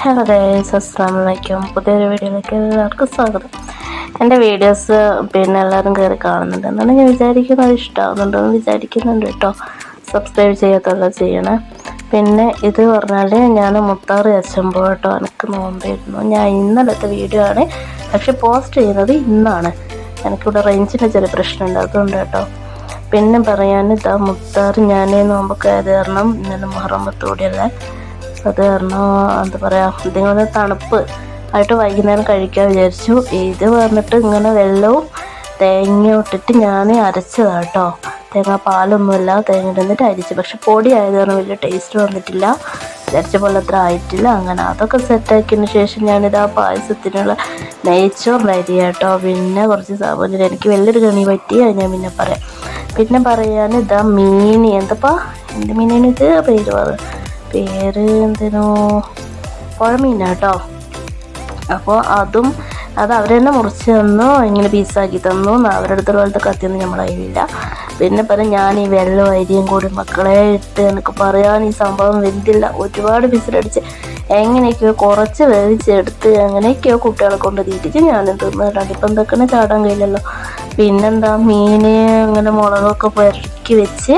Hello guys അസ്സാം വലൈക്കും പുതിയൊരു വീഡിയോയിലേക്ക് എല്ലാവർക്കും സ്വാഗതം എന്റെ വീഡിയോസ് പിന്നെ എല്ലാവരും കയറി കാണുന്നുണ്ട്. എന്നാണ് ഞാൻ വിചാരിക്കുന്നത് ഇഷ്ടമാകുന്നുണ്ടെന്ന് വിചാരിക്കുന്നുണ്ട് കേട്ടോ. സബ്സ്ക്രൈബ് ചെയ്യാത്തുള്ള ചെയ്യണേ. പിന്നെ ഇത് പറഞ്ഞാൽ ഞാൻ മുത്താറ് അച്ഛമ്പോ കേട്ടോ എനിക്ക് നോമ്പായിരുന്നു. ഞാൻ ഇന്നലത്തെ വീഡിയോ ആണ് പക്ഷെ പോസ്റ്റ് ചെയ്യുന്നത് ഇന്നാണ്. എനിക്കിവിടെ റേഞ്ചിന്റെ ചെറിയ പ്രശ്നമുണ്ട്. അതുകൊണ്ട് കേട്ടോ. പിന്നെ പറയാൻ ഇതാ മുത്താറ് ഞാൻ നോമ്പൊക്കെ ആയത് കാരണം ഇന്നലെ മുഹറമ്പത്തോടെയല്ലേ അത് കാരണം എന്താ പറയുക ഇതിങ്ങനെ തണുപ്പ് ആയിട്ട് വൈകുന്നേരം കഴിക്കാൻ വിചാരിച്ചു. ഇത് വന്നിട്ട് ഇങ്ങനെ വെള്ളവും തേങ്ങ ഇട്ടിട്ട് ഞാൻ അരച്ചതാണ് കേട്ടോ തേങ്ങ പാലൊന്നുമില്ല തേങ്ങ ഇട്ടിട്ട് അരിച്ചു. പക്ഷെ പൊടി ആയത് കാരണം വലിയ ടേസ്റ്റ് വന്നിട്ടില്ല. വിചാരിച്ച പോലെ അത്ര ആയിട്ടില്ല. അങ്ങനെ അതൊക്കെ സെറ്റാക്കിയതിന് ശേഷം ഞാനിത് ആ പായസത്തിനുള്ള നെയ്ച്ചോറിന്റെ അരി കേട്ടോ പിന്നെ കുറച്ച് സാബുനിൽ എനിക്ക് വലിയൊരു കണി പറ്റി അത് ഞാൻ പിന്നെ പറയാം. പിന്നെ പറയാൻ ഇതാ മീൻ എന്തപ്പാ? എന്ത് മീനാണ് ഇത് പേര് പറ. പേര് എന്തിനോ പുഴമീൻ കേട്ടോ അപ്പോൾ അതും അത് അവർ തന്നെ മുറിച്ച് തന്നു ഇങ്ങനെ പീസാക്കി തന്നു അവരുടെ അടുത്ത് പോലത്തെ കത്തിയൊന്നും നമ്മളെ കയ്യിലില്ല. പിന്നെ പറയും ഞാൻ ഈ വെള്ളം അരിയും കൂടി മക്കളെ ഇട്ട് എനിക്ക് പറയാൻ ഈ സംഭവം വെന്തില്ല ഒരുപാട് പിസിലടിച്ച് എങ്ങനെയൊക്കെയോ കുറച്ച് വേവിച്ചെടുത്ത് എങ്ങനെയൊക്കെയോ കുട്ടികളെ കൊണ്ട് തീറ്റിച്ച് ഞാനും തിന്നിട്ടുണ്ട് ഇപ്പം എന്തൊക്കെ ചാടാൻ കഴിയില്ലല്ലോ. പിന്നെന്താ മീൻ ഇങ്ങനെ മുളകൊക്കെ പെറുക്കി വെച്ച്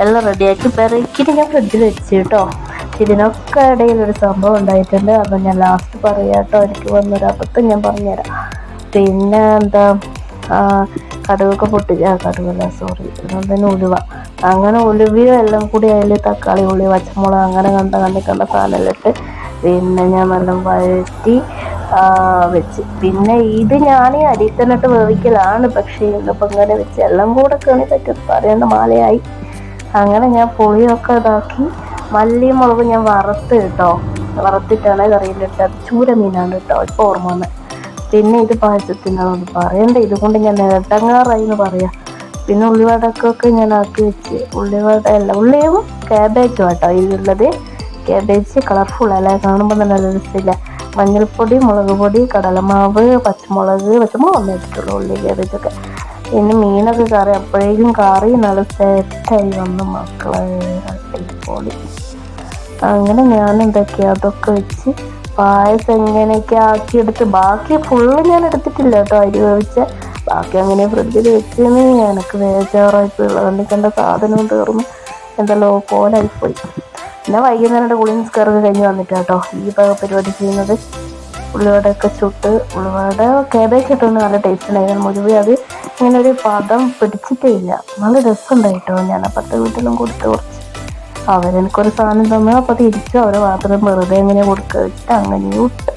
എല്ലാം റെഡിയാക്കി പെറുക്കിയിട്ട് ഞാൻ ഫ്രിഡ്ജിൽ വെച്ച് കേട്ടോ. ഇതിനൊക്കെ ഇടയിൽ ഒരു സംഭവം ഉണ്ടായിട്ടുണ്ട്. അപ്പം ഞാൻ ലാസ്റ്റ് പറയാം കേട്ടോ. എനിക്ക് വന്നൊരു അബദ്ധം ഞാൻ പറഞ്ഞുതരാം. പിന്നെ എന്താ ആ, കടുകൊക്കെ പൊട്ടി ആ കടുവല്ല സോറി തന്നെ ഉലുവ. അങ്ങനെ ഉലുവയും എല്ലാം കൂടി അതിൽ തക്കാളി ഉള്ളി പച്ചമുളക് അങ്ങനെ കണ്ട കണ്ടി കണ്ട സാധനമെല്ലാം ഇട്ട് പിന്നെ ഞാൻ നല്ല വഴറ്റി വെച്ച്. പിന്നെ ഇത് ഞാൻ അരിയിൽ തന്നെ ഇട്ട് വേവിക്കലാണ്. പക്ഷേ ഇന്നിപ്പോൾ ഇങ്ങനെ വെച്ച് എല്ലാം കൂടെ കണി പറ്റി പറയേണ്ട മാലയായി. അങ്ങനെ ഞാൻ പുളിയൊക്കെ ഇതാക്കി മല്ലിയും മുളക് ഞാൻ വറുത്ത് കേട്ടോ. വറുത്തിട്ടാണ് കറിയിലിട്ടത് ചൂര മീനാണ് കേട്ടോ. ഇപ്പോൾ ഓർമ്മ വന്ന്. പിന്നെ ഇത് പായസത്തിനാണെന്ന് പറയണ്ട? ഇതുകൊണ്ട് ഞാൻ നേട്ടങ്ങാറായി എന്ന് പറയാം. പിന്നെ ഉള്ളിവടക്കൊക്കെ ഞാൻ ആക്കി വെച്ച്. ഉള്ളിവട അല്ല ഉള്ളിയും ക്യാബേജും കേട്ടോ ഇതിലുള്ളത്. ക്യാബേജ് കളർഫുൾ അല്ലേ? കാണുമ്പോൾ നല്ല രസമില്ല. മഞ്ഞൾപ്പൊടി മുളക് പൊടി കടലമാവ് പച്ചമുളക് പച്ചമുളക് ഒന്നേ ഇട്ടിട്ടുള്ളൂ ഉള്ളി ക്യാബേജൊക്കെ പിന്നെ മീനൊക്കെ കറി അപ്പോഴേക്കും കറി നല്ല സെറ്റായി വന്നു മക്കളെ. അടിപൊളി. അങ്ങനെ ഞാൻ എന്തൊക്കെയാ അതൊക്കെ വെച്ച് പായസം എങ്ങനെയൊക്കെ ആക്കിയെടുത്ത് ബാക്കി ഫുള്ള് ഞാൻ എടുത്തിട്ടില്ല കേട്ടോ അരി വേവിച്ച. ബാക്കി അങ്ങനെ ഫ്രിഡ്ജിൽ വെച്ചെന്ന് എനിക്ക് വേജാറായിപ്പോയി ഉള്ളത് കണ്ട സാധനവും തീർന്നു. എന്തല്ലോ പോലായിപ്പോയി പിന്നെ വൈകുന്നേരം കുളി നിസ്കാരമൊക്കെ കഴിഞ്ഞ് വന്നിട്ട് കേട്ടോ. ഈ പരിപാടി ചെയ്യുന്നത്. ഉള്ളിവടയൊക്കെ ചുട്ട് ഉള്ളിവട കേബേജ് നല്ല ടേസ്റ്റ് ഉണ്ടായിരുന്നു. മുഴുവൻ അത് ഇങ്ങനെ ഒരു പദം പിടിച്ചിട്ടേ ഇല്ല നല്ല രസമുണ്ടായിട്ടോ ഞാൻ അപ്പുറത്തെ വീട്ടിലും കൊടുത്ത് കുറച്ച്. അവരെനിക്കൊരു സാധനം തന്നു അപ്പോൾ തിരിച്ചു അവരെ മാത്രം വെറുതെ എങ്ങനെ കൊടുക്കുക ഇട്ട് അങ്ങനെ വിട്ട്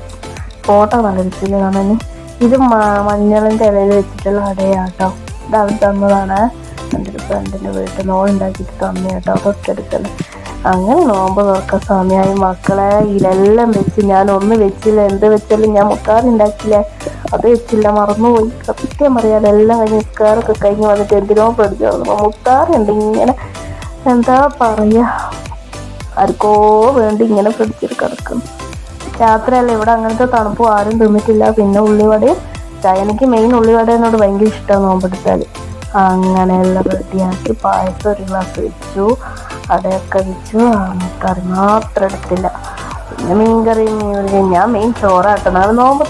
ഫോട്ടോ നല്ല രസമില്ല കാണാൻ ഇത് മഞ്ഞളിന്റെ ഇലയിൽ വെച്ചിട്ടുള്ള അടയാട്ടോ ഇത് അവർ തന്നതാണ്. എന്റെ ഒരു ഫ്രണ്ടിന്റെ വീട്ടിൽ ഓൾ ഉണ്ടാക്കിയിട്ട് തന്നു കേട്ടോ അങ്ങനെ നോമ്പ് തുറക്കാൻ സമയമായി. മക്കളെ ഇതെല്ലാം വെച്ച് ഞാൻ ഒന്ന് വെച്ചില്ല എന്ത് വെച്ചാലും ഞാൻ മുത്താറി ഉണ്ടാക്കില്ല. അത് വെച്ചില്ല മറന്നുപോയി. സത്യം പറയാതെ എല്ലാം കഴിഞ്ഞ് നിസ്കാരമൊക്കെ കഴിഞ്ഞ് വന്നിട്ട് എന്തിനോ പഠിച്ചു മുത്താറുണ്ട് മുത്താറി ഇങ്ങനെ എന്താ പറയാ? ആർക്കോ വേണ്ടി ഇങ്ങനെ പിടിച്ചിട്ട് കിടക്കുന്നു. രാത്രിയല്ല ഇവിടെ അങ്ങനത്തെ തണുപ്പ് ആരും തിന്നിട്ടില്ല. പിന്നെ ഉള്ളിവടയും ചായ എനിക്ക് മെയിൻ എന്നോട് ഭയങ്കര ഇഷ്ടമാണ് നോമ്പെടുത്താൽ. അങ്ങനെയുള്ള റെഡിയാക്കി പായസം ഒരു ഗ്ലാസ് വെച്ചു അടയൊക്കെ വെച്ചു. കറി മാത്രം എടുത്തില്ല. പിന്നെ മീൻ കറിയും മീൻ ഞാൻ മെയിൻ ചോറാട്ടണം അത് നോമ്പ്